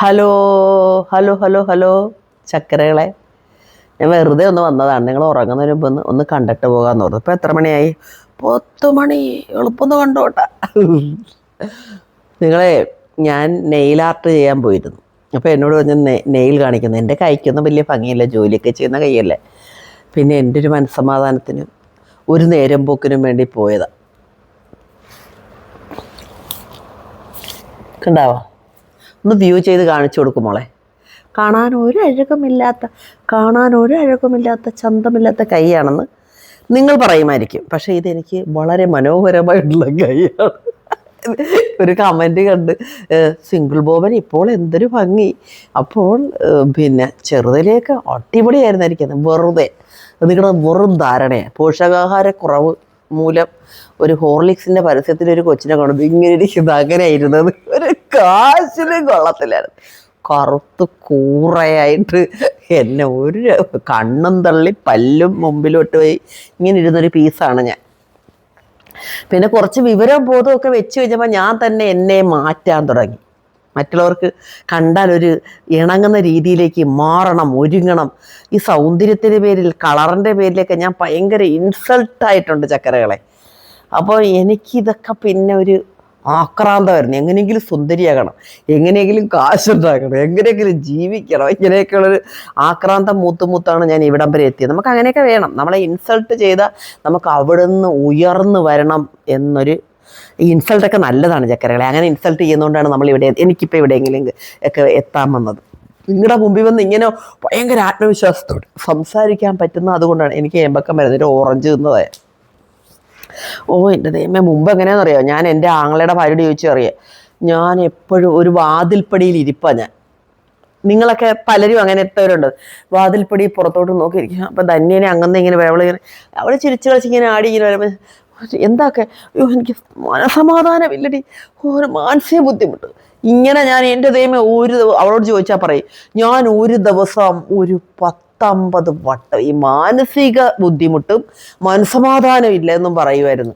Hello hello hello hello ചക്കരകളെ. ഞാൻ വെറുതെ ഒന്ന് വന്നതാണ്. നിങ്ങൾ ഉറങ്ങുന്ന മുമ്പ് ഒന്ന് ഒന്ന് കണ്ടിട്ട് പോകാമെന്ന് പറഞ്ഞു ഇപ്പം എത്ര മണിയായി? പത്ത് മണി. എളുപ്പമൊന്ന് കണ്ടോട്ടെ. നിങ്ങളെ ഞാൻ നെയിൽ ആർട്ട് ചെയ്യാൻ പോയിരുന്നു. അപ്പോൾ എന്നോട് പറഞ്ഞ് നെയിൽ കാണിക്കുന്നു. എന്റെ കൈക്കൊന്നും വലിയ ഭംഗിയില്ല. ജോലിയൊക്കെ ചെയ്യുന്ന കൈയല്ലേ. പിന്നെ എന്റെ ഒരു മനസ്സമാധാനത്തിന് ഒരു നേരം പോക്കിനും വേണ്ടി പോയതാണ് കണ്ടാവോ? ഒന്ന് വ്യൂ ചെയ്ത് കാണിച്ചു കൊടുക്കും മോളെ. കാണാൻ ഒരു അഴകുമില്ലാത്ത കാണാൻ ഒരു അഴകുമില്ലാത്ത ചന്തമില്ലാത്ത കൈയാണെന്ന് നിങ്ങൾ പറയുമായിരിക്കും. പക്ഷേ ഇതെനിക്ക് വളരെ മനോഹരമായിട്ടുള്ള കൈയാണ്. ഒരു കമന്റ് കണ്ട് സിംഗിൾ ബോബൻ ഇപ്പോൾ എന്തൊരു ഭംഗി. അപ്പോൾ പിന്നെ ചെറുതിലേക്ക് അടിപൊളിയായിരുന്നായിരിക്കുന്നത് വെറുതെ നിങ്ങളുടെ വെറും ധാരണയാണ് പോഷകാഹാരക്കുറവ് മൂലം ഒരു ഹോർലിക്സിന്റെ പരസ്യത്തിൽ ഒരു കൊച്ചിനെ കാണുമ്പോൾ ഇങ്ങനെ ഇരിക്കുന്നത് അങ്ങനെ ആയിരുന്നത് ഒരു കാശിനും കൊള്ളത്തില്ലായിരുന്നു. കറുത്ത് കൂറയായിട്ട് എന്നെ ഒരു കണ്ണും തള്ളി പല്ലും മുമ്പിലോട്ട് പോയി. ഇങ്ങനെ ഇരുന്നൊരു പീസാണ് ഞാൻ. പിന്നെ കുറച്ച് വിവരം ബോധമൊക്കെ വെച്ച് കഴിഞ്ഞപ്പോൾ ഞാൻ തന്നെ എന്നെ മാറ്റാൻ തുടങ്ങി. മറ്റുള്ളവർക്ക് കണ്ടാൽ ഒരു ഇണങ്ങുന്ന രീതിയിലേക്ക് മാറണം ഒരുങ്ങണം. ഈ സൗന്ദര്യത്തിന്റെ പേരിൽ കളറിന്റെ പേരിലൊക്കെ ഞാൻ ഭയങ്കര ഇൻസൾട്ടായിട്ടുണ്ട് ചക്കരകളെ. അപ്പോൾ എനിക്കിതൊക്കെ പിന്നെ ഒരു ആക്രാന്തമായിരുന്നു. എങ്ങനെയെങ്കിലും സുന്ദരിയാകണം. എങ്ങനെയെങ്കിലും കാശുണ്ടാക്കണം എങ്ങനെയെങ്കിലും ജീവിക്കണം. ഇങ്ങനെയൊക്കെയുള്ളൊരു ആക്രാന്തം മൂത്ത് മൂത്താണ് ഞാൻ ഇവിടം വരെ എത്തിയത്. നമുക്ക് അങ്ങനെയൊക്കെ വേണം. നമ്മളെ ഇൻസൾട്ട് ചെയ്താൽ നമുക്ക് അവിടെ നിന്ന് ഉയർന്നു വരണം എന്നൊരു ഈ ഇൻസൾട്ടൊക്കെ നല്ലതാണ് ചക്കരകളെ. അങ്ങനെ ഇൻസൾട്ട് ചെയ്യുന്നതുകൊണ്ടാണ് നമ്മൾ ഇവിടെ എനിക്കിപ്പോൾ എവിടെയെങ്കിലും ഒക്കെ എത്താൻ വന്നത്. നിങ്ങളുടെ മുമ്പിൽ വന്ന് ഇങ്ങനെ ഭയങ്കര ആത്മവിശ്വാസത്തോടെ സംസാരിക്കാൻ പറ്റുന്ന അതുകൊണ്ടാണ്. എനിക്ക് എമ്പക്കം വരുന്നത്. ഒരു ഓറഞ്ച് തിന്നതേ ഓ എന്റെ ദൈവമേ മുമ്പ് എങ്ങനെയാണെന്നറിയോ? ഞാൻ എന്റെ ആങ്ങളയുടെ ഭാര്യയോട് ചോദിച്ചു അറിയാം ഞാൻ എപ്പോഴും ഒരു വാതിൽപ്പടിയിൽ ഇരിപ്പാണ് ഞാൻ. നിങ്ങളൊക്കെ പലരും അങ്ങനെ എത്തവരുണ്ട്. വാതിൽപ്പടി പുറത്തോട്ട് നോക്കിയിരിക്കും. അപ്പം ധന്യനെ അങ്ങനെ ഇങ്ങനെ വേവളിങ്ങനെ അവിടെ ചിരിച്ച് കളിച്ച് ഇങ്ങനെ ആടി ഇങ്ങനെ വരുമ്പോൾ എന്താക്കെ? അയ്യോ എനിക്ക് മനസമാധാനമില്ലടി. ഒരു മാനസിക ബുദ്ധിമുട്ട്. ഇങ്ങനെ ഞാൻ എന്റെ ദൈവമേ ഒരു അവളോട് ചോദിച്ചാൽ പറയും ഞാൻ ഒരു ദിവസം ഒരു പത്തമ്പത് വട്ടം. ഈ മാനസിക ബുദ്ധിമുട്ടും മനസമാധാനം ഇല്ല എന്നും പറയുമായിരുന്നു.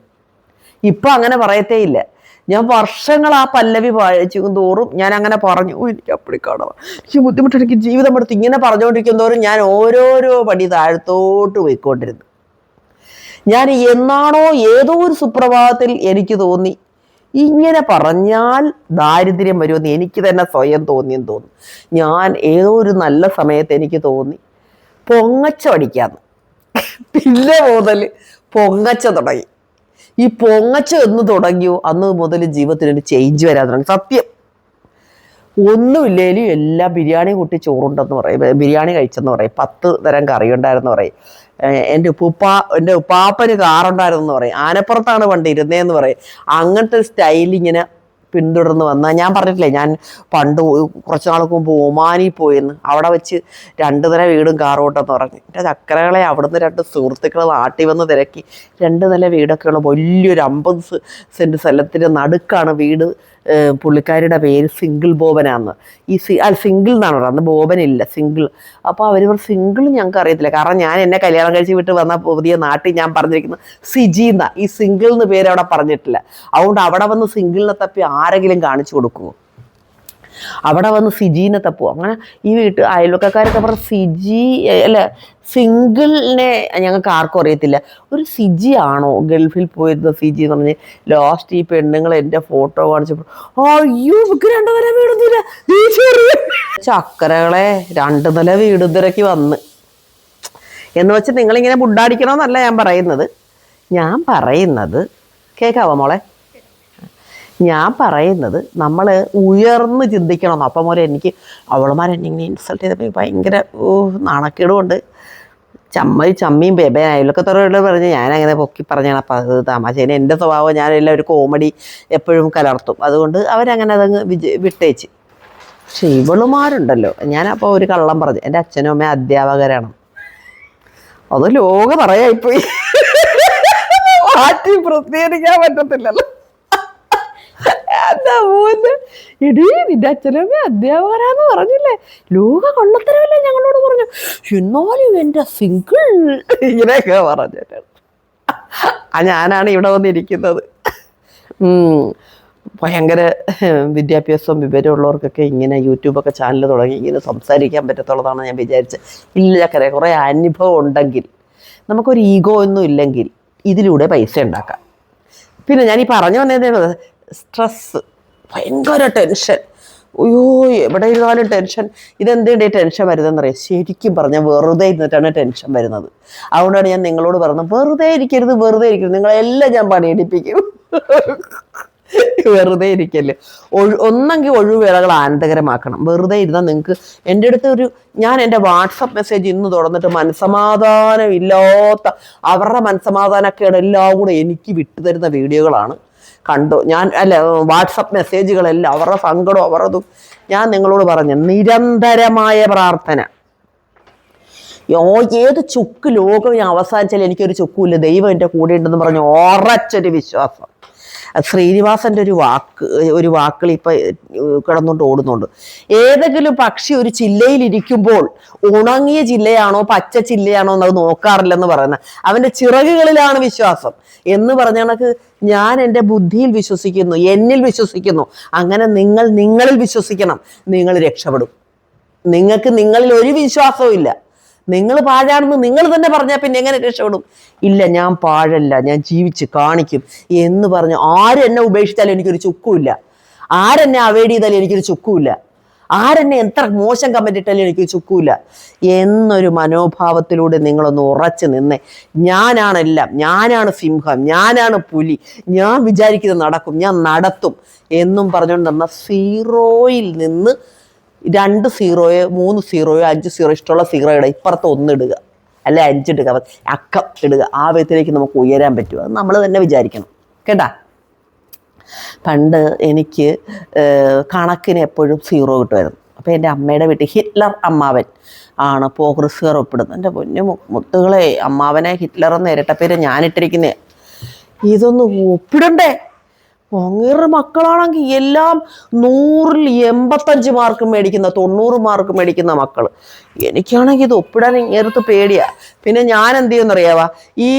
ഇപ്പൊ അങ്ങനെ പറയത്തേ ഇല്ല. ഞാൻ വർഷങ്ങൾ ആ പല്ലവി വായിച്ചും തോറും ഞാൻ അങ്ങനെ പറഞ്ഞു. "ഓ, എനിക്ക് അപ്പടി കാണാം എനിക്ക് ബുദ്ധിമുട്ട് എനിക്ക് ജീവിതം എടുത്ത് ഇങ്ങനെ പറഞ്ഞുകൊണ്ടിരിക്കും തോറും ഞാൻ ഓരോരോ പടി താഴത്തോട്ട് പോയിക്കൊണ്ടിരുന്നു. ഞാൻ എന്നാണോ ഏതോ ഒരു സുപ്രഭാതത്തിൽ എനിക്ക് തോന്നി. ഇങ്ങനെ പറഞ്ഞാൽ ദാരിദ്ര്യം വരുമെന്ന് എനിക്ക് തന്നെ സ്വയം തോന്നിയെന്ന് തോന്നുന്നു. ഞാൻ ഏതോ ഒരു നല്ല സമയത്ത് എനിക്ക് തോന്നി. പൊങ്ങച്ച പഠിക്കാന്ന് പിന്നെ മുതൽ പൊങ്ങച്ച തുടങ്ങി. ഈ പൊങ്ങച്ച എന്ന് തുടങ്ങിയോ അന്ന് മുതൽ ജീവിതത്തിൽ ഒരു ചേഞ്ച് വരാൻ തുടങ്ങി സത്യം. ഒന്നുമില്ലേലും എല്ലാം ബിരിയാണി കൂട്ടി ചോറുണ്ടെന്ന് പറയും. ബിരിയാണി കഴിച്ചെന്ന് പറയും. പത്ത് തരം കറി ഉണ്ടായിരുന്നു പറയും എന്റെ ഉപ്പുപ്പാ എന്റെ ഉപ്പാപ്പന് കാറുണ്ടായിരുന്നു പറയും. ആനപ്പുറത്താണ് പണ്ട് ഇരുന്നതെന്ന് പറയും. അങ്ങനത്തെ സ്റ്റൈലിങ്ങനെ പിന്തുടർന്ന് വന്ന ഞാൻ പറഞ്ഞിട്ടില്ലേ ഞാൻ പണ്ട് കുറച്ച് നാൾക്ക് മുമ്പ് ഒമാനി പോയെന്ന് അവിടെ വെച്ച് രണ്ട് നില വീടും കാറോട്ടെന്ന് പറഞ്ഞു എന്റെ ചക്കരകളെ അവിടുന്ന് രണ്ട് സുഹൃത്തുക്കൾ നാട്ടിൽ വന്ന് തിരക്കി. രണ്ട് നില വീടൊക്കെയുള്ള വലിയൊരു അമ്പത് സെന്റ് സ്ഥലത്തിന്റെ നടുക്കാണ് വീട്. പുള്ളിക്കാരിയുടെ പേര് സിംഗിൾ ബോബനാന്ന്. ഈ സി അല്ല സിംഗിൾ എന്നാണ് പറയുന്നത്. അന്ന് ബോബനില്ല സിംഗിൾ. അപ്പോൾ അവർ സിംഗിൾ ഞങ്ങൾക്ക് അറിയത്തില്ല. കാരണം ഞാൻ എന്നെ കല്യാണം കഴിച്ച് വിട്ട് വന്ന പുതിയ നാട്ടിൽ ഞാൻ പറഞ്ഞിരിക്കുന്നത് സിജി എന്ന. ഈ സിംഗിൾ എന്ന് പേര് അവിടെ പറഞ്ഞിട്ടില്ല. അതുകൊണ്ട് അവിടെ വന്ന് സിംഗിളിനെ തപ്പി ആരെങ്കിലും കാണിച്ചു കൊടുക്കുമോ അവിടെ വന്ന് സിജീനെ തപ്പും അങ്ങനെ ഈ വീട്ട് അയൽവക്കക്കാരൊക്കെ പറഞ്ഞ സിജി അല്ല സിംഗിളിനെ ഞങ്ങൾക്ക് ആർക്കും അറിയത്തില്ല. ഒരു സിജി ആണോ ഗൾഫിൽ പോയിരുന്ന സിജി എന്ന് പറഞ്ഞ് ലാസ്റ്റ് ഈ പെണ്ണുങ്ങൾ എന്റെ ഫോട്ടോ കാണിച്ചപ്പോൾ അയ്യോ ഇവക്ക് രണ്ടു നില വീടുന്നില്ല. ചക്കരകളെ രണ്ടു നില വീടുന്നിരക്ക് വന്ന്. എന്ന് വെച്ച് നിങ്ങളിങ്ങനെ ബുഡാടിക്കണമെന്നല്ല ഞാൻ പറയുന്നത്. ഞാൻ പറയുന്നത് കേൾക്കാവോ മോളെ? ഞാൻ പറയുന്നത് നമ്മൾ ഉയർന്ന് ചിന്തിക്കണം അപ്പം പോലെ എനിക്ക് അവളുമാർ എന്നെ ഇങ്ങനെ ഇൻസൾട്ട് ചെയ്തപ്പോൾ ഭയങ്കര നാണക്കേടുമുണ്ട് ചമ്മ ചമ്മിയും ബേബേ തുറയുള്ള പറഞ്ഞ് ഞാനങ്ങനെ പൊക്കി പറഞ്ഞാണ്. അപ്പം അത് തമാശേനെ എന്റെ സ്വഭാവം ഞാനെല്ലാം ഒരു കോമഡി എപ്പോഴും കലർത്തും. അതുകൊണ്ട് അവരങ്ങനെ അതങ്ങ് വിജ വിട്ടേച്ച്. പക്ഷെ ഇവളുമാരുണ്ടല്ലോ. ഞാനപ്പോൾ ഒരു കള്ളം പറഞ്ഞു. എന്റെ അച്ഛനും അമ്മയും അധ്യാപകരാണ്. അത് ലോക പറയായിപ്പോയി. മാറ്റി പ്രസിദ്ധീകരിക്കാൻ പറ്റത്തില്ലല്ലോ. എന്താ ഇടീ നിന്റെ അച്ഛനമ്മ അധ്യാപകരാന്ന് പറഞ്ഞില്ലേ? ലോക കൊള്ളത്തരമല്ലേ ഞങ്ങളോട് പറഞ്ഞു? എന്നാലും എന്റെ സിംഗിൾ. ഇങ്ങനെയൊക്കെ പറഞ്ഞിട്ട്. ആ ഞാനാണ് ഇവിടെ വന്നിരിക്കുന്നത്. ഭയങ്കര വിദ്യാഭ്യാസം വിവരമുള്ളവർക്കൊക്കെ ഇങ്ങനെ യൂട്യൂബൊക്കെ ചാനൽ തുടങ്ങി ഇങ്ങനെ സംസാരിക്കാൻ പറ്റത്തുള്ളതാണ് ഞാൻ വിചാരിച്ചത് ഇല്ല കരെ കുറേ അനുഭവം ഉണ്ടെങ്കിൽ നമുക്കൊരു ഈഗോ ഒന്നും ഇല്ലെങ്കിൽ ഇതിലൂടെ പൈസ ഉണ്ടാക്കാം. പിന്നെ ഞാൻ ഈ പറഞ്ഞു വന്നത് സ്ട്രെസ് ഭയങ്കര ടെൻഷൻ അയ്യോ എവിടെ ഇരുന്നാലും ടെൻഷൻ ഇതെന്തിന്റെ ടെൻഷൻ വരുന്നതെന്നറിയാം? ശരിക്കും പറഞ്ഞാൽ വെറുതെ ഇരുന്നിട്ടാണ് ടെൻഷൻ വരുന്നത്. അതുകൊണ്ടാണ് ഞാൻ നിങ്ങളോട് പറഞ്ഞത് വെറുതെ ഇരിക്കരുത് വെറുതെ ഇരിക്കരുത്. നിങ്ങളെല്ലാം ഞാൻ പണിയെടുപ്പിക്കും. വെറുതെ ഇരിക്കല്ലേ? ഒഴു ഒന്നെങ്കിൽ ഒഴിവുവേളകൾ ആനന്ദകരമാക്കണം. വെറുതെ ഇരുന്നാൽ നിങ്ങൾക്ക് എന്റെ അടുത്ത് ഒരു ഞാൻ എന്റെ വാട്സപ്പ് മെസ്സേജ് ഇന്ന് തുറന്നിട്ട് മനസ്സമാധാനം ഇല്ലാത്ത അവരുടെ മനസ്സമാധാനക്കേട് എല്ലാം കൂടെ എനിക്ക് വിട്ടുതരുന്ന വീഡിയോകളാണ്. കണ്ടു. ഞാൻ അല്ല വാട്സപ്പ് മെസ്സേജുകളെല്ലാം അവരുടെ സങ്കടം അവരതും ഞാൻ നിങ്ങളോട് പറഞ്ഞു നിരന്തരമായ പ്രാർത്ഥന. യോ ഏത് ചുക്ക് ലോകം ഞാൻ അവസാനിച്ചാലും എനിക്കൊരു ചുക്കുമില്ല. ദൈവം എന്റെ കൂടെ ഉണ്ടെന്ന് പറഞ്ഞ് ഉറച്ചൊരു വിശ്വാസം. ശ്രീനിവാസന്റെ ഒരു വാക്ക് ഒരു വാക്കുകൾ ഇപ്പം കിടന്നുകൊണ്ട് ഓടുന്നുണ്ട്. ഏതെങ്കിലും പക്ഷി ഒരു ചില്ലയിലിരിക്കുമ്പോൾ ഉണങ്ങിയ ചില്ലയാണോ പച്ച ചില്ലയാണോ എന്നത് നോക്കാറില്ലെന്ന് പറയുന്നത്. അവന്റെ ചിറകുകളിലാണ് വിശ്വാസം. എന്ന് പറഞ്ഞ കണക്ക് ഞാൻ എന്റെ ബുദ്ധിയിൽ വിശ്വസിക്കുന്നു എന്നിൽ വിശ്വസിക്കുന്നു. അങ്ങനെ നിങ്ങൾ നിങ്ങളിൽ വിശ്വസിക്കണം നിങ്ങൾ രക്ഷപ്പെടും. നിങ്ങൾക്ക് നിങ്ങളിൽ ഒരു വിശ്വാസവും ഇല്ല. നിങ്ങൾ പാഴാണെന്ന് നിങ്ങൾ തന്നെ പറഞ്ഞാൽ പിന്നെ എങ്ങനെ രക്ഷപ്പെടും? ഇല്ല ഞാൻ പാഴല്ല ഞാൻ ജീവിച്ച് കാണിക്കും എന്ന് പറഞ്ഞ് ആരെന്നെ ഉപേക്ഷിച്ചാലും എനിക്കൊരു ചുക്കുമില്ല. ആരെന്നെ അവേഡ് ചെയ്താലും എനിക്കൊരു ചുക്കുമില്ല. ആരെന്നെ എത്ര മോശം കമന്റ് ഇട്ടാലും എനിക്ക് ചുക്കൂല എന്നൊരു മനോഭാവത്തിലൂടെ നിങ്ങളൊന്ന് ഉറച്ചു നിന്നേ. ഞാനാണെല്ലാം ഞാനാണ് സിംഹം. ഞാനാണ് പുലി. ഞാൻ വിചാരിക്കുന്നത് നടക്കും. ഞാൻ നടത്തും എന്നും പറഞ്ഞുകൊണ്ട് നമ്മ സീറോയിൽ നിന്ന് രണ്ട് സീറോയോ മൂന്ന് സീറോയോ അഞ്ച് സീറോ ഇഷ്ടമുള്ള സീറോ ഇടുക ഇപ്പുറത്ത് ഒന്നിടുക അല്ലെ അഞ്ചിടുക അക്കം ഇടുക. ആ വിധത്തിലേക്ക് നമുക്ക് ഉയരാൻ പറ്റും. അത് നമ്മൾ തന്നെ വിചാരിക്കണം. കേട്ടാ? പണ്ട് എനിക്ക് കണക്കിന് എപ്പോഴും സീറോ കിട്ടുമായിരുന്നു. അപ്പോൾ എന്റെ അമ്മയുടെ വീട്ടിൽ ഹിറ്റ്ലർ അമ്മാവൻ ആണ് പ്രോഗ്രസ്സുകാർ ഒപ്പിടുന്നത്. എന്റെ പൊന്നു മുത്തുകളെ അമ്മാവനെ ഹിറ്റ്ലർ എന്ന ഇരട്ടപ്പേര് ഞാനിട്ടിരിക്കുന്നേ. ഇതൊന്ന് ഒപ്പിടണ്ടേ? അങ്ങേറെ മക്കളാണെങ്കിൽ എല്ലാം നൂറിൽ എൺപത്തഞ്ച് മാർക്ക് മേടിക്കുന്ന തൊണ്ണൂറ് മാർക്ക് മേടിക്കുന്ന മക്കൾ എനിക്കാണെങ്കിൽ ഇത് ഒപ്പിടാൻ ഇങ്ങേരത്ത് പേടിയാ. പിന്നെ ഞാൻ എന്ത് ചെയ്യുമെന്നറിയാവാ ഈ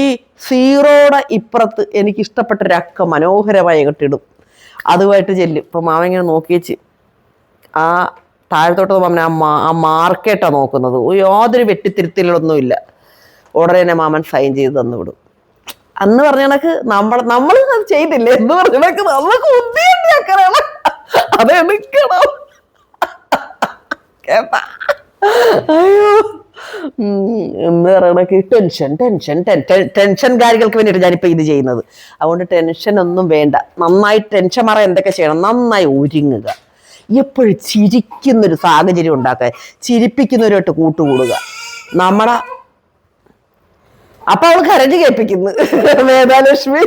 സീറോയുടെ ഇപ്പുറത്ത് എനിക്ക് ഇഷ്ടപ്പെട്ട ഒരു അക്ക മനോഹരമായി കെട്ടിടും അതുമായിട്ട് ചെല്ലും. ഇപ്പം മാമ ഇങ്ങനെ നോക്കിയേച്ച് ആ താഴത്തോട്ട് മാമൻ ആ മാ ആ മാർക്കേട്ടാ നോക്കുന്നത്. യാതൊരു വെട്ടിത്തിരുത്തലൊന്നുമില്ല ഉടനെ മാമൻ സൈൻ ചെയ്ത് തന്നു വിടും അന്ന് പറഞ്ഞ കണക്ക് നമ്മൾ നമ്മൾ അത് ചെയ്തില്ലേ? എന്ന് പറഞ്ഞ കണക്ക് നമുക്ക് ഉദ്ദേശിക്കണം അത് എടുക്കണം കേട്ടാ? അയ്യോ. എന്ന് പറയണക്ക് ടെൻഷൻ ടെൻഷൻ ടെൻഷൻ കാര്യങ്ങൾക്ക് വേണ്ടിയിട്ട് ഞാനിപ്പോൾ ഇത് ചെയ്യുന്നത്. അതുകൊണ്ട് ടെൻഷൻ ഒന്നും വേണ്ട. നന്നായി ടെൻഷൻ മാറാൻ എന്തൊക്കെ ചെയ്യണം? നന്നായി ഒരുങ്ങുക. എപ്പോഴും ചിരിക്കുന്നൊരു സാഹചര്യം ഉണ്ടാക്കുക ചിരിപ്പിക്കുന്നവരുമായിട്ട് കൂട്ടുകൂടുക. നമ്മുടെ അപ്പൊ അവൾ കരഞ്ഞു കേൾപ്പിക്കുന്നു. മേധാലക്ഷ്മി.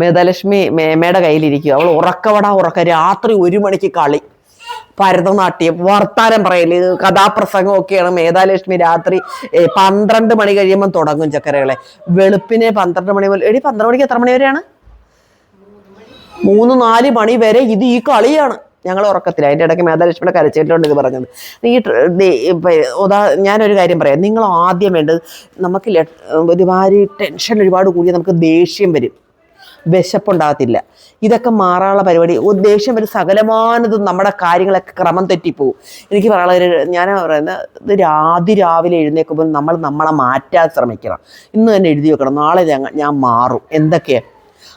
മേധാലക്ഷ്മി മേമയുടെ കയ്യിലിരിക്കും അവൾ ഉറക്കവട ഉറക്ക. രാത്രി ഒരു മണിക്ക് കളി. ഭരതനാട്യം. വർത്താനം പറയൽ കഥാപ്രസംഗം ഒക്കെയാണ് മേധാലക്ഷ്മി രാത്രി പന്ത്രണ്ട് മണി കഴിയുമ്പോൾ തുടങ്ങും ചക്കരകളെ. വെളുപ്പിനെ പന്ത്രണ്ട് മണി മുതൽ എടി പന്ത്രണ്ട് മണിക്ക് എത്ര മണി വരെയാണ്? മൂന്ന് നാല് മണി വരെ ഇത് ഈ കളിയാണ്. ഞങ്ങൾ ഉറക്കത്തില്ല അതിന്റെ ഇടയ്ക്ക് മേധാലക്ഷ്മിയുടെ കരച്ചിട്ടുണ്ട് ഇത് പറഞ്ഞത്. ഈ ഉദാ ഞാനൊരു കാര്യം പറയാം. നിങ്ങൾ ആദ്യം വേണ്ടത് നമുക്ക് ഒരുപാട് ടെൻഷൻ ഒരുപാട് കൂടിയാൽ നമുക്ക് ദേഷ്യം വരും. വിശപ്പുണ്ടാകത്തില്ല. ഇതൊക്കെ മാറാനുള്ള പരിപാടി. ഓ, ഒരു സകലമാനതും നമ്മുടെ കാര്യങ്ങളൊക്കെ ക്രമം തെറ്റിപ്പോവും. എനിക്ക് പറയാനുള്ള ഞാൻ പറയുന്നത് ഇത് രാതി രാവിലെ എഴുന്നേൽക്കുമ്പോൾ നമ്മൾ നമ്മളെ മാറ്റാൻ ശ്രമിക്കണം. ഇന്ന് തന്നെ എഴുതി വെക്കണം. നാളെ ഞാൻ മാറും. എന്തൊക്കെയാണ്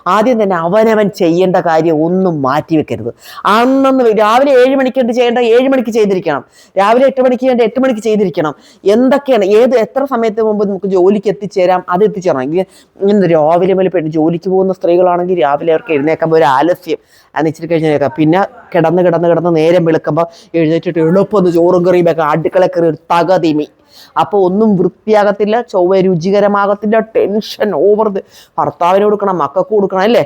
ആദ്യം തന്നെ അവനവൻ ചെയ്യേണ്ട കാര്യം ഒന്നും മാറ്റി വെക്കരുത്. അന്നന്ന് രാവിലെ ഏഴ് മണിക്ക് എന്ത് ചെയ്യേണ്ട? ഏഴ് മണിക്ക് ചെയ്തിരിക്കണം. രാവിലെ എട്ട് മണിക്ക് വേണ്ട എട്ട് മണിക്ക് ചെയ്തിരിക്കണം. എന്തൊക്കെയാണ്? ഏത് എത്ര സമയത്ത് മുമ്പ് നമുക്ക് ജോലിക്ക് എത്തിച്ചേരാം? അത് എത്തിച്ചേരണം. ഇങ്ങനെ രാവിലെ മുതൽ പെണ്ണ് ജോലിക്ക് പോകുന്ന സ്ത്രീകളാണെങ്കിൽ രാവിലെ അവർക്ക് എഴുന്നേക്കുമ്പോൾ ഒരു ആലസ്യം. അത് ഇച്ചിരി കഴിഞ്ഞേക്കാം പിന്നെ കിടന്ന് കിടന്ന് കിടന്ന് നേരം വിളിക്കുമ്പോൾ എഴുന്നേറ്റിട്ട് എളുപ്പമൊന്ന് ചോറും കറിയും ഒക്കെ അടുക്കള കയറി ഒരു അപ്പോൾ ഒന്നും വൃത്തിയാകത്തില്ല ചൊവ്വ രുചികരമാകത്തില്ല ടെൻഷൻ ഓവർ ഭർത്താവിന് കൊടുക്കണം മക്കൾക്ക് കൊടുക്കണം അല്ലേ?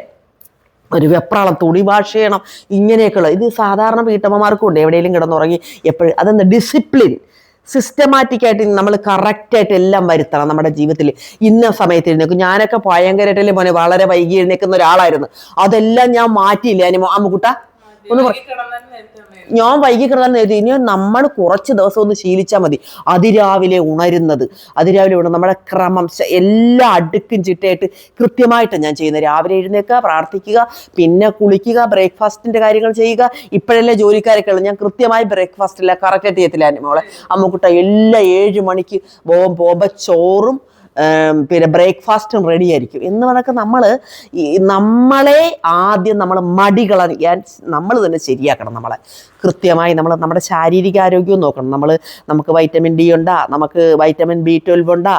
ഒരു വെപ്രാളം തുണി വാഷ് ചെയ്യണം ഇങ്ങനെയൊക്കെയുള്ള ഇത് സാധാരണ വീട്ടമ്മമാർക്കും ഉണ്ട് എവിടെയെങ്കിലും കിടന്നുറങ്ങി എപ്പോഴും. അതെന്താ? ഡിസിപ്ലിൻ സിസ്റ്റമാറ്റിക് ആയിട്ട് നമ്മൾ കറക്റ്റായിട്ട് എല്ലാം വരുത്തണം നമ്മുടെ ജീവിതത്തിൽ. ഇന്ന സമയത്ത് എഴുന്നേക്കും ഞാനൊക്കെ ഭയങ്കരമായിട്ടല്ലേ മോനെ വളരെ വൈകി എഴുന്നേക്കുന്ന ഒരാളായിരുന്നു. അതെല്ലാം ഞാൻ മാറ്റിയില്ല? അനു അമ്മുക്കുട്ട ഒന്ന് ഞാൻ വൈകി കിടന്നാൽ നേരത്തെ ഇനി നമ്മൾ കുറച്ച് ദിവസം ഒന്ന് ശീലിച്ചാൽ മതി. അതിരാവിലെ ഉണരുന്നത് അതിരാവിലെ ഉണർ നമ്മുടെ ക്രമം എല്ലാ അടുക്കും ചിട്ടയായിട്ട് കൃത്യമായിട്ട് ഞാൻ ചെയ്യുന്നത്. രാവിലെ എഴുന്നേൽക്കുക പ്രാർത്ഥിക്കുക പിന്നെ കുളിക്കുക ബ്രേക്ക്ഫാസ്റ്റിന്റെ കാര്യങ്ങൾ ചെയ്യുക. ഇപ്പോഴല്ലേ ജോലിക്കാരൊക്കെ ഉള്ളു. ഞാൻ കൃത്യമായി ബ്രേക്ക്ഫാസ്റ്റ് ഇല്ല കറക്റ്റായിട്ട് ചെയ്യത്തില്ല മോളെ. അമ്മക്കുട്ട എല്ലാ ഏഴ് മണിക്ക് പോകും പോകുമ്പോൾ ചോറും പിന്നെ ബ്രേക്ക്ഫാസ്റ്റും റെഡി ആയിരിക്കും. എന്ന് പറഞ്ഞൊക്കെ നമ്മൾ നമ്മളെ ആദ്യം നമ്മൾ മടികളാൻ നമ്മൾ തന്നെ ശരിയാക്കണം നമ്മളെ. കൃത്യമായി നമ്മൾ നമ്മുടെ ശാരീരിക ആരോഗ്യവും നോക്കണം. നമ്മൾ നമുക്ക് വൈറ്റമിൻ ഡി ഉണ്ടാ നമുക്ക് വൈറ്റമിൻ ബി ട്വൽവ് ഉണ്ടാ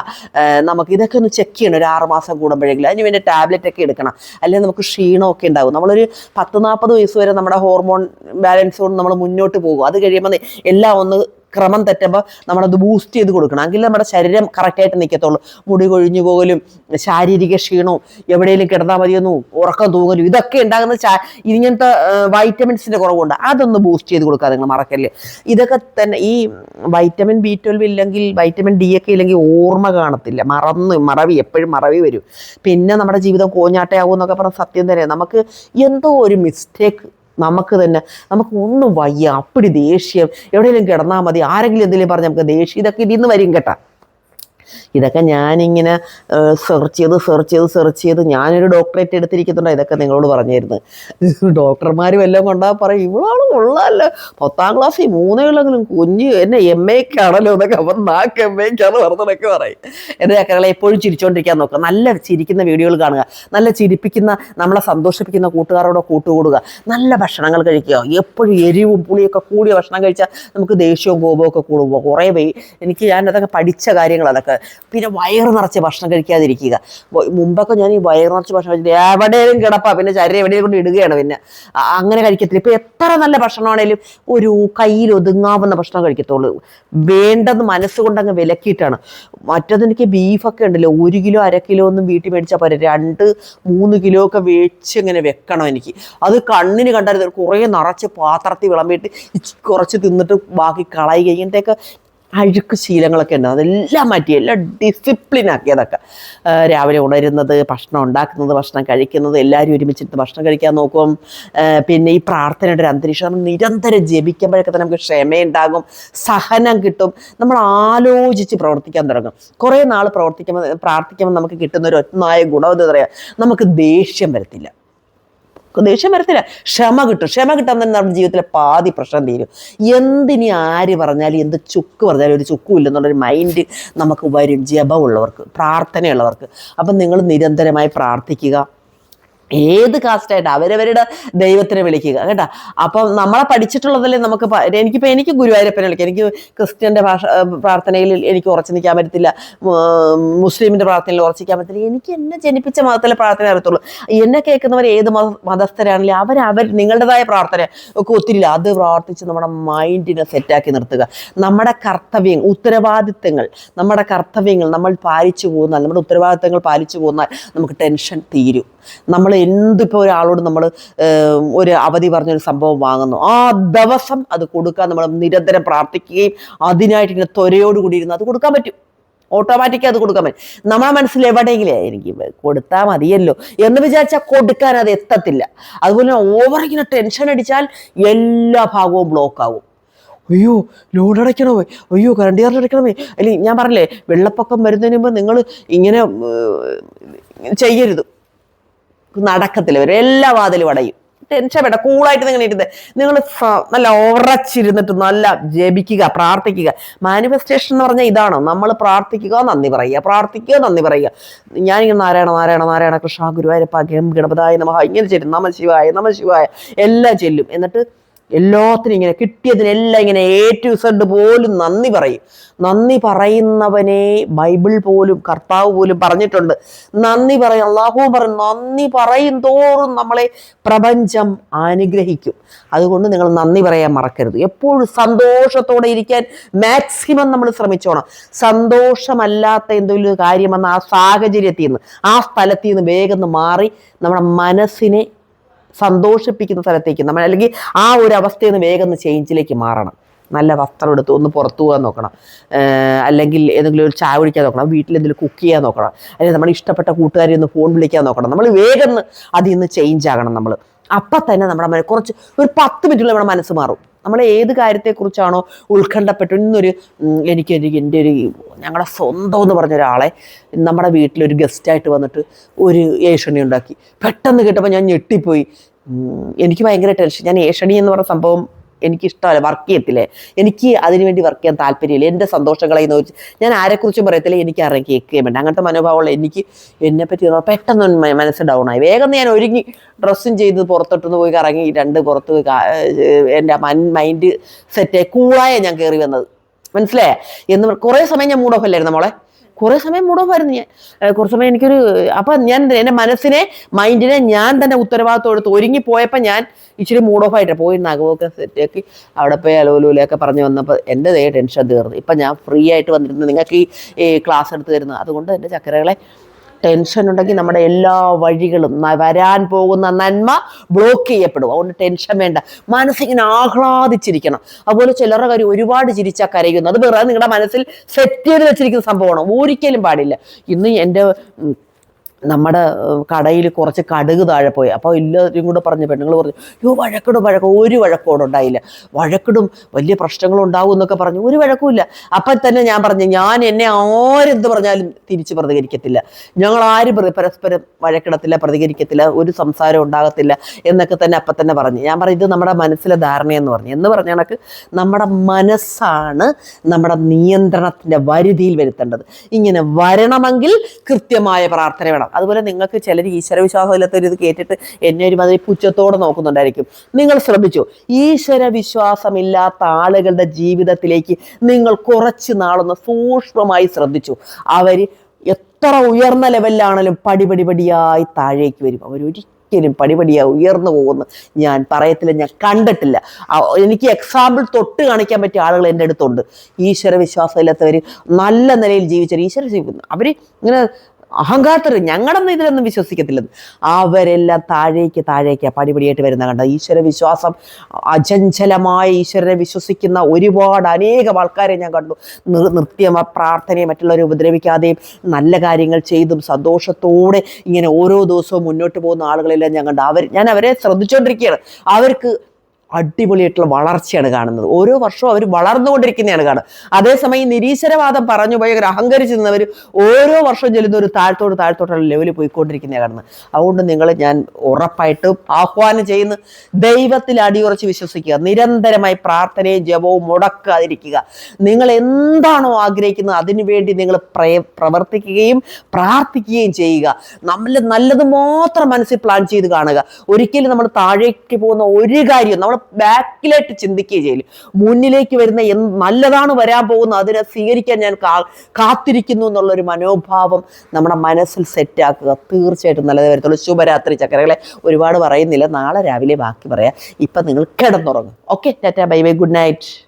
നമുക്ക് ഇതൊക്കെ ഒന്ന് ചെക്ക് ചെയ്യണം. ഒരു ആറ് മാസം കൂടുമ്പോഴെങ്കിലും. അതിന് വേണ്ടി ടാബ്ലറ്റ് ഒക്കെ എടുക്കണം. അല്ലെങ്കിൽ നമുക്ക് ക്ഷീണമൊക്കെ ഉണ്ടാകും നമ്മളൊരു പത്ത് നാൽപ്പത് വയസ്സ് വരെ നമ്മുടെ ഹോർമോൺ ബാലൻസ് കൊണ്ട് നമ്മൾ മുന്നോട്ട് പോകും. അത് കഴിയുമ്പോൾ എല്ലാം ഒന്ന് ക്രമം തെറ്റുമ്പോൾ നമ്മളത് ബൂസ്റ്റ് ചെയ്ത് കൊടുക്കണം. എങ്കിൽ നമ്മുടെ ശരീരം കറക്റ്റായിട്ട് നിൽക്കത്തുള്ളൂ മുടി കൊഴിഞ്ഞു പോകലും ശാരീരിക ക്ഷീണവും എവിടെയെങ്കിലും കിടന്നാൽ മതിയെന്നു ഉറക്കം തൂങ്ങലും ഇതൊക്കെ ഉണ്ടാകുന്ന ഇങ്ങനത്തെ വൈറ്റമിൻസിന്റെ കുറവുണ്ട്. അതൊന്ന് ബൂസ്റ്റ് ചെയ്ത് കൊടുക്കുക നിങ്ങൾ മറക്കല്ലേ. ഇതൊക്കെ തന്നെ ഈ വൈറ്റമിൻ ബി ട്വൽവ് ഇല്ലെങ്കിൽ വൈറ്റമിൻ ഡി ഒക്കെ ഇല്ലെങ്കിൽ ഓർമ്മ കാണത്തില്ല. മറന്ന് മറവി എപ്പോഴും മറവി വരും. പിന്നെ നമ്മുടെ ജീവിതം കോഞ്ഞാട്ടയാകും എന്നൊക്കെ പറഞ്ഞ സത്യം തന്നെ നമുക്ക് എന്തോ ഒരു മിസ്റ്റേക്ക് നമുക്ക് തന്നെ നമുക്ക് ഒന്നും വയ്യ. അപ്പടി ദേഷ്യം. എവിടെയെങ്കിലും കിടന്നാൽ മതി. ആരെങ്കിലും എന്തെങ്കിലും പറഞ്ഞ് നമുക്ക് ദേഷ്യം. ഇതൊക്കെ ഇതിന്ന് വരും കേട്ടാ. ഇതൊക്കെ ഞാനിങ്ങനെ സെർച്ച് ചെയ്ത് സെർച്ച് ചെയ്ത് സെർച്ച് ചെയ്ത് ഞാനൊരു ഡോക്ടറേറ്റ് എടുത്തിരിക്കുന്നുണ്ടോ. ഇതൊക്കെ നിങ്ങളോട് പറഞ്ഞിരുന്നു ഡോക്ടർമാർ വല്ലതും കൊണ്ടാ പറയും ഇവളാണ് കൊള്ളാമല്ലോ പത്താം ക്ലാസ്സിൽ മൂന്നേളെങ്കിലും കുഞ്ഞ് എന്നെ എം എക്കാണല്ലോ എന്നൊക്കെ അപ്പം നാക്ക് എം എക്കാണ് പറഞ്ഞതൊക്കെ പറയും. എന്റെ ചക്കകളെ എപ്പോഴും ചിരിച്ചുകൊണ്ടിരിക്കാൻ നോക്കുക. നല്ല ചിരിക്കുന്ന വീഡിയോകൾ കാണുക. നല്ല ചിരിപ്പിക്കുന്ന നമ്മളെ സന്തോഷിപ്പിക്കുന്ന കൂട്ടുകാരോടെ കൂട്ടുകൂടുക. നല്ല ഭക്ഷണങ്ങൾ കഴിക്കുക. എപ്പോഴും എരിവും പുളിയൊക്കെ കൂടിയ ഭക്ഷണം കഴിച്ചാൽ നമുക്ക് ദേഷ്യവും കോപവും ഒക്കെ കൂടുമ്പോൾ കുറേ എനിക്ക് ഞാൻ അതൊക്കെ പഠിച്ച കാര്യങ്ങൾ അതൊക്കെ. പിന്നെ വയറ് നിറച്ച് ഭക്ഷണം കഴിക്കാതിരിക്കുക. മുമ്പൊക്കെ ഞാൻ ഈ വയറ് നിറച്ച് ഭക്ഷണം കഴിച്ചിട്ട് എവിടെയും കിടപ്പാ. പിന്നെ ചരി എവിടെയും കൊണ്ട് ഇടുകയാണ് പിന്നെ. അങ്ങനെ കഴിക്കത്തില്ല. ഇപ്പൊ എത്ര നല്ല ഭക്ഷണമാണേലും ഒരു കയ്യിൽ ഒതുങ്ങാവുന്ന ഭക്ഷണം കഴിക്കത്തുള്ളൂ. വേണ്ടെന്ന് മനസ്സുകൊണ്ട് അങ്ങ് വിലക്കിയിട്ടാണ് മറ്റതെനിക്ക് ബീഫൊക്കെ ഉണ്ടല്ലോ. ഒരു കിലോ അര കിലോ ഒന്നും വീട്ടിൽ മേടിച്ചാൽ പോരെ. രണ്ട് മൂന്ന് കിലോ ഒക്കെ വെച്ച് ഇങ്ങനെ വെക്കണം എനിക്ക്. അത് കണ്ണിന് കണ്ടാൽ കുറേ നിറച്ച് പാത്രത്തിൽ വിളമ്പിയിട്ട് കുറച്ച് തിന്നിട്ട് ബാക്കി കളയുക. ഇങ്ങനത്തെയൊക്കെ അഴുക്ക് ശീലങ്ങളൊക്കെ ഉണ്ട് അതെല്ലാം മാറ്റി എല്ലാം ഡിസിപ്ലിൻ ആക്കി അതൊക്കെ. രാവിലെ ഉണരുന്നത് ഭക്ഷണം ഉണ്ടാക്കുന്നത് ഭക്ഷണം കഴിക്കുന്നത് എല്ലാവരും ഒരുമിച്ചിട്ട് ഭക്ഷണം കഴിക്കാൻ നോക്കും. പിന്നെ ഈ പ്രാർത്ഥനയുടെ ഒരു അന്തരീക്ഷം നമ്മൾ നിരന്തരം ജപിക്കുമ്പോഴൊക്കെ നമുക്ക് ക്ഷമയുണ്ടാകും സഹനം കിട്ടും. നമ്മൾ ആലോചിച്ച് പ്രവർത്തിക്കാൻ തുടങ്ങും. കുറേ നാൾ പ്രവർത്തിക്കുമ്പോൾ പ്രാർത്ഥിക്കുമ്പോൾ നമുക്ക് കിട്ടുന്ന ഒരു ഒന്നായ ഗുണം എന്ന് പറയാം? നമുക്ക് ദേഷ്യം വരത്തില്ല. ദേഷ്യം വരത്തില്ല ക്ഷമ കിട്ടും. ക്ഷമ കിട്ടാൻ തന്നെ നമ്മുടെ ജീവിതത്തിലെ പാതി പ്രശ്നം തീരും. എന്തിനി ആര് പറഞ്ഞാലും എന്ത് ചുക്ക് പറഞ്ഞാലും ഒരു ചുക്കും ഇല്ലെന്നുള്ളൊരു മൈൻഡ് നമുക്ക് വരും. ജപമുള്ളവർക്ക് പ്രാർത്ഥനയുള്ളവർക്ക്. അപ്പം നിങ്ങൾ നിരന്തരമായി പ്രാർത്ഥിക്കുക. ഏത് കാസ്റ്റായിട്ട് അവരവരുടെ ദൈവത്തിനെ വിളിക്കുക കേട്ടോ? അപ്പം നമ്മളെ പഠിച്ചിട്ടുള്ളതല്ലേ നമുക്ക് എനിക്കിപ്പോൾ എനിക്ക് ഗുരുവായൂരപ്പനെ വിളിക്കാം. എനിക്ക് ക്രിസ്ത്യന്റെ ഭാഷ പ്രാർത്ഥനയിൽ എനിക്ക് ഉറച്ചു നിൽക്കാൻ പറ്റത്തില്ല. മുസ്ലിമിന്റെ പ്രാർത്ഥനയിൽ ഉറച്ചു നിൽക്കാൻ പറ്റത്തില്ല. എനിക്ക് എന്നെ ജനിപ്പിച്ച മതത്തിലെ പ്രാർത്ഥന അറിയത്തുള്ളൂ. എന്നെ കേൾക്കുന്നവർ ഏത് മത മതസ്ഥരാണെങ്കിലും അവർ നിങ്ങളുടേതായ പ്രാർത്ഥന ഒക്കെ ഒത്തിരി അത് പ്രാർത്ഥിച്ച് നമ്മുടെ മൈൻഡിനെ സെറ്റാക്കി നിർത്തുക. നമ്മുടെ കർത്തവ്യം ഉത്തരവാദിത്തങ്ങൾ നമ്മുടെ കർത്തവ്യങ്ങൾ നമ്മൾ പാലിച്ചു പോകുന്നാൽ നമ്മുടെ ഉത്തരവാദിത്തങ്ങൾ പാലിച്ചു പോകുന്നാൽ നമുക്ക് ടെൻഷൻ തീരും. നമ്മൾ എന്തിപ്പോൾ ഒരാളോട് നമ്മൾ ഒരു അവധി പറഞ്ഞൊരു സംഭവം വാങ്ങുന്നു. ആ ദിവസം അത് കൊടുക്കാൻ നമ്മൾ നിരന്തരം പ്രാർത്ഥിക്കുകയും അതിനായിട്ട് ഇങ്ങനെ ത്വരയോടുകൂടി ഇരുന്ന് അത് കൊടുക്കാൻ പറ്റും. ഓട്ടോമാറ്റിക് അത് കൊടുക്കാൻ പറ്റും. നമ്മളെ മനസ്സിൽ എവിടെയെങ്കിലും എനിക്ക് കൊടുത്താൽ മതിയല്ലോ എന്ന് വിചാരിച്ചാൽ കൊടുക്കാൻ അത് എത്തത്തില്ല. അതുപോലെ ഓവർ ഇങ്ങനെ ടെൻഷൻ അടിച്ചാൽ എല്ലാ ഭാഗവും ബ്ലോക്ക് ആവും. അയ്യോ ലോഡ് അടയ്ക്കണമേ അയ്യോ കറണ്ട് ചാർജ് അടയ്ക്കണമേ? അല്ലെങ്കിൽ ഞാൻ പറഞ്ഞില്ലേ വെള്ളപ്പൊക്കം വരുന്നതിന് മുമ്പ് നിങ്ങൾ ഇങ്ങനെ ചെയ്യരുത്. നടക്കത്തില്ല. വരും എല്ലാ വാതിലും അടയും. ടെൻഷൻ വേണ്ട കൂളായിട്ട് നിങ്ങൾ ഇരുന്ന്. നിങ്ങൾ നല്ല ഉറച്ചിരുന്നിട്ട് നല്ല ജപിക്കുക പ്രാർത്ഥിക്കുക. മാനിഫെസ്റ്റേഷൻ എന്ന് പറഞ്ഞാൽ ഇതാണ്. നമ്മൾ പ്രാർത്ഥിക്കുക നന്ദി പറയുക. പ്രാർത്ഥിക്കുക നന്ദി പറയുക. ഞാനിങ്ങനെ നാരായണ നാരായണ നാരായണ കൃഷ്ണ ഗുരുവായൂരപ്പ ഗം ഗണപതായ നമ ഇങ്ങനെ ചെല്ലും. നമ ശിവായ നമ ശിവായ. എല്ലാം ചെല്ലും. എന്നിട്ട് എല്ലാത്തിനും ഇങ്ങനെ കിട്ടിയതിനെല്ലാം ഇങ്ങനെ എ ടു സെഡ് പോലും നന്ദി പറയും. നന്ദി പറയുന്നവനെ ബൈബിൾ പോലും കർത്താവ് പോലും പറഞ്ഞിട്ടുണ്ട്. നന്ദി പറയും അള്ളാഹു പറയും നന്ദി പറയും തോറും നമ്മളെ പ്രപഞ്ചം അനുഗ്രഹിക്കും. അതുകൊണ്ട് നിങ്ങൾ നന്ദി പറയാൻ മറക്കരുത്. എപ്പോഴും സന്തോഷത്തോടെ ഇരിക്കാൻ മാക്സിമം നമ്മൾ ശ്രമിച്ചോണം. സന്തോഷമല്ലാത്ത എന്തെങ്കിലും ഒരു കാര്യം വന്ന ആ സാഹചര്യത്തിൽ നിന്ന് ആ സ്ഥലത്തിൽ നിന്ന് വേഗം മാറി നമ്മുടെ മനസ്സിനെ സന്തോഷിപ്പിക്കുന്ന സ്ഥലത്തേക്ക് നമ്മൾ അല്ലെങ്കിൽ ആ ഒരു അവസ്ഥയിൽ നിന്ന് വേഗം ചേഞ്ചിലേക്ക് മാറണം. നല്ല വസ്ത്രം എടുത്ത് ഒന്ന് പുറത്തു പോകാൻ നോക്കണം. അല്ലെങ്കിൽ ഏതെങ്കിലും ഒരു ചായ കുടിക്കാൻ നോക്കണം. വീട്ടിൽ എന്തെങ്കിലും കുക്ക് ചെയ്യാൻ നോക്കണം. അല്ലെങ്കിൽ നമ്മുടെ ഇഷ്ടപ്പെട്ട കൂട്ടുകാരി ഒന്ന് ഫോൺ വിളിക്കാൻ നോക്കണം. നമ്മൾ വേഗം അതിൽ നിന്ന് ചേഞ്ച് ആകണം നമ്മൾ. അപ്പം തന്നെ നമ്മുടെ കുറച്ച് ഒരു പത്ത് മിനിറ്റുള്ള നമ്മുടെ മനസ്സ് മാറും. നമ്മൾ ഏത് കാര്യത്തെക്കുറിച്ചാണോ ഉത്കണ്ഠപ്പെട്ടു ഇന്നൊരു എനിക്ക് എന്റെ ഒരു ഞങ്ങളുടെ സ്വന്തം എന്ന് പറഞ്ഞ ഒരാളെ നമ്മുടെ വീട്ടിലൊരു ഗസ്റ്റായിട്ട് വന്നിട്ട് ഒരു ഏഷണി ഉണ്ടാക്കി. പെട്ടെന്ന് കേട്ടപ്പോൾ ഞാൻ ഞെട്ടിപ്പോയി. എനിക്ക് ഭയങ്കര ടെൻഷൻ ഞാൻ ഏഷണി എന്ന് പറഞ്ഞ സംഭവം എനിക്ക് ഇഷ്ടമല്ല വർക്ക് ചെയ്യത്തില്ലേ? എനിക്ക് അതിനുവേണ്ടി വർക്ക് ചെയ്യാൻ താല്പര്യമില്ല. എന്റെ സന്തോഷങ്ങളെ എന്ന് ചോദിച്ചു ഞാൻ ആരെക്കുറിച്ചും പറയത്തില്ല എനിക്ക് ആരെയും കേൾക്കുകയും വേണ്ട. അങ്ങനത്തെ മനോഭാവമുള്ള എനിക്ക് എന്നെ പറ്റി ഒന്ന് പെട്ടെന്ന് മനസ്സ് ഡൗൺ ആയി. വേഗം ഞാൻ ഒരുങ്ങി ഡ്രസ്സും ചെയ്ത് പുറത്തോട്ടൊന്ന് പോയി കറങ്ങി രണ്ട് പുറത്ത് എന്റെ മൈൻഡ് സെറ്റ് കൂളായ ഞാൻ കയറി വന്നത്. മനസ്സിലായേ? എന്ന് കുറേ സമയം ഞാൻ മൂഡ് ഓഫ് അല്ലായിരുന്നു മോളെ? കുറേ സമയം മൂഡ് ഓഫ് ആയിരുന്നു ഞാൻ കുറച്ച് സമയം എനിക്കൊരു അപ്പം ഞാൻ എന്റെ മനസ്സിനെ മൈൻഡിനെ ഞാൻ തന്നെ ഉത്തരവാദിത്വം എടുത്ത് ഒരുങ്ങി പോയപ്പോൾ ഞാൻ ഇച്ചിരി മൂഡ് ഓഫ് ആയിട്ട് പോയി. നഖമൊക്കെ സെറ്റാക്കി അവിടെ പോയി അലോലൂലൊക്കെ പറഞ്ഞു വന്നപ്പോൾ എന്റെ ദേ ടെൻഷൻ തീർന്നു. ഇപ്പം ഞാൻ ഫ്രീ ആയിട്ട് വന്നിരുന്നു. നിങ്ങൾക്ക് ഈ ക്ലാസ് എടുത്ത് തരുന്നത് അതുകൊണ്ട് എന്റെ ചക്കരകളെ ടെൻഷൻ ഉണ്ടെങ്കിൽ നമ്മുടെ എല്ലാ വഴികളും വരാൻ പോകുന്ന നന്മ ബ്ലോക്ക് ചെയ്യപ്പെടും. അതുകൊണ്ട് ടെൻഷൻ വേണ്ട. മനസ്സിങ്ങനെ ആഹ്ലാദിച്ചിരിക്കണം. അതുപോലെ ചിലരുടെ കാര്യം ഒരുപാട് ചിരിച്ചാൽ കരയുന്നു അത് വേറെ നിങ്ങളുടെ മനസ്സിൽ സെറ്റ് ചെയ്ത് വെച്ചിരിക്കുന്ന സംഭവമാണ്. ഒരിക്കലും പാടില്ല. ഇന്ന് എന്റെ നമ്മുടെ കടയിൽ കുറച്ച് കടുക് താഴെ പോയി. അപ്പോൾ എല്ലാവരും കൂടെ പറഞ്ഞു പെണ്ണുങ്ങൾ പറഞ്ഞു യോ വഴക്കിടും വഴക്കം ഒരു വഴക്കോടും ഉണ്ടായില്ല. വഴക്കിടും വലിയ പ്രശ്നങ്ങളും ഉണ്ടാവും എന്നൊക്കെ പറഞ്ഞു. ഒരു വഴക്കുമില്ല അപ്പം തന്നെ ഞാൻ പറഞ്ഞു ഞാൻ എന്നെ ആരെന്ത് പറഞ്ഞാലും തിരിച്ച് പ്രതികരിക്കത്തില്ല. ഞങ്ങൾ ആരും പ്ര- പരസ്പരം വഴക്കിടത്തില്ല പ്രതികരിക്കത്തില്ല ഒരു സംസാരം ഉണ്ടാകത്തില്ല എന്നൊക്കെ തന്നെ അപ്പം തന്നെ പറഞ്ഞു. ഞാൻ പറഞ്ഞു ഇത് നമ്മുടെ മനസ്സിലെ ധാരണയെന്ന് പറഞ്ഞു. എന്ന് പറഞ്ഞ കണക്ക് നമ്മുടെ മനസ്സാണ് നമ്മുടെ നിയന്ത്രണത്തിന്റെ വരുതിയിൽ വരുത്തേണ്ടത്. ഇങ്ങനെ വരണമെങ്കിൽ കൃത്യമായ പ്രാർത്ഥന വേണം. അതുപോലെ നിങ്ങൾക്ക് ചിലർ ഈശ്വരവിശ്വാസം ഇല്ലാത്തവർ ഇത് കേട്ടിട്ട് എന്നെ ഒരുമാതിരി പുച്ഛത്തോടെ നോക്കുന്നുണ്ടായിരിക്കും. നിങ്ങൾ ശ്രദ്ധിച്ചു ഈശ്വര വിശ്വാസമില്ലാത്ത ആളുകളുടെ ജീവിതത്തിലേക്ക് നിങ്ങൾ കുറച്ച് നാളൊന്ന് സൂക്ഷ്മമായി ശ്രദ്ധിച്ചു. അവർ എത്ര ഉയർന്ന ലെവലിലാണെങ്കിലും പടിപടി പടിയായി താഴേക്ക് വരും. അവരൊരിക്കലും പടിപടിയായി ഉയർന്നു പോകുന്നു. ഞാൻ പറയത്തില്ല ഞാൻ കണ്ടിട്ടില്ല. എനിക്ക് എക്സാമ്പിൾ തൊട്ട് കാണിക്കാൻ പറ്റിയ ആളുകൾ എന്റെ അടുത്തുണ്ട്. ഈശ്വര വിശ്വാസമില്ലാത്തവർ നല്ല നിലയിൽ ജീവിച്ചവർ ഈശ്വര ജീവിക്കുന്നു അവർ ഇങ്ങനെ അഹങ്കാരത്തിൽ ഞങ്ങളൊന്നും ഇതിലൊന്നും വിശ്വസിക്കത്തില്ലെന്ന് അവരെല്ലാം താഴേക്ക് താഴേക്ക് പടിപടിയായിട്ട് വരുന്ന കണ്ട? ഈശ്വര വിശ്വാസം അചഞ്ചലമായ ഈശ്വരനെ വിശ്വസിക്കുന്ന ഒരുപാട് അനേകം ആൾക്കാരെ ഞാൻ കണ്ടു. നൃത്യം പ്രാർത്ഥനയെ മറ്റുള്ളവരെ ഉപദ്രവിക്കാതെയും നല്ല കാര്യങ്ങൾ ചെയ്തും സന്തോഷത്തോടെ ഇങ്ങനെ ഓരോ ദിവസവും മുന്നോട്ട് പോകുന്ന ആളുകളെല്ലാം ഞാൻ കണ്ടു. അവർ ഞാൻ അവരെ ശ്രദ്ധിച്ചുകൊണ്ടിരിക്കുകയാണ് അവർക്ക് അടിപൊളിയായിട്ടുള്ള വളർച്ചയാണ് കാണുന്നത്. ഓരോ വർഷവും അവർ വളർന്നുകൊണ്ടിരിക്കുന്നതാണ് കാണുന്നത്. അതേസമയം നിരീശ്വരവാദം പറഞ്ഞു പോയ അഹങ്കരിച്ച് നിന്നവർ ഓരോ വർഷവും ചെല്ലുന്ന ഒരു താഴ്ത്തോട് താഴ്ത്തോട്ടുള്ള ലെവലിൽ പോയിക്കൊണ്ടിരിക്കുന്നതാണ് കാണുന്നത്. അതുകൊണ്ട് നിങ്ങൾ ഞാൻ ഉറപ്പായിട്ട് ആഹ്വാനം ചെയ്യുന്ന ദൈവത്തിൽ അടിയുറച്ച് വിശ്വസിക്കുക നിരന്തരമായി പ്രാർത്ഥനയും ജപവും മുടക്കാതിരിക്കുക. നിങ്ങൾ എന്താണോ ആഗ്രഹിക്കുന്നത് അതിനുവേണ്ടി നിങ്ങൾ പ്രവർത്തിക്കുകയും പ്രാർത്ഥിക്കുകയും ചെയ്യുക. നമ്മൾ നല്ലത് മാത്രം മനസ്സിൽ പ്ലാൻ ചെയ്ത് കാണുക. ഒരിക്കലും നമ്മൾ താഴേക്ക് പോകുന്ന ഒരു കാര്യം നമ്മൾ ബാക്കിലായിട്ട് ചിന്തിക്കുകയും ചെയ്യില്ല മുന്നിലേക്ക് വരുന്ന എന്ത് നല്ലതാണ് വരാൻ പോകുന്നത് അതിനെ സ്വീകരിക്കാൻ ഞാൻ കാത്തിരിക്കുന്നു എന്നുള്ളൊരു മനോഭാവം നമ്മുടെ മനസ്സിൽ സെറ്റാക്കുക തീർച്ചയായിട്ടും നല്ലത് വരത്തുള്ളൂ. ശുഭരാത്രി ചക്കരകളെ. ഒരുപാട് പറയുന്നില്ല. നാളെ രാവിലെ ബാക്കി പറയാം. ഇപ്പം നിങ്ങൾ കിടന്നുറങ്ങും. Okay tata bye bye good night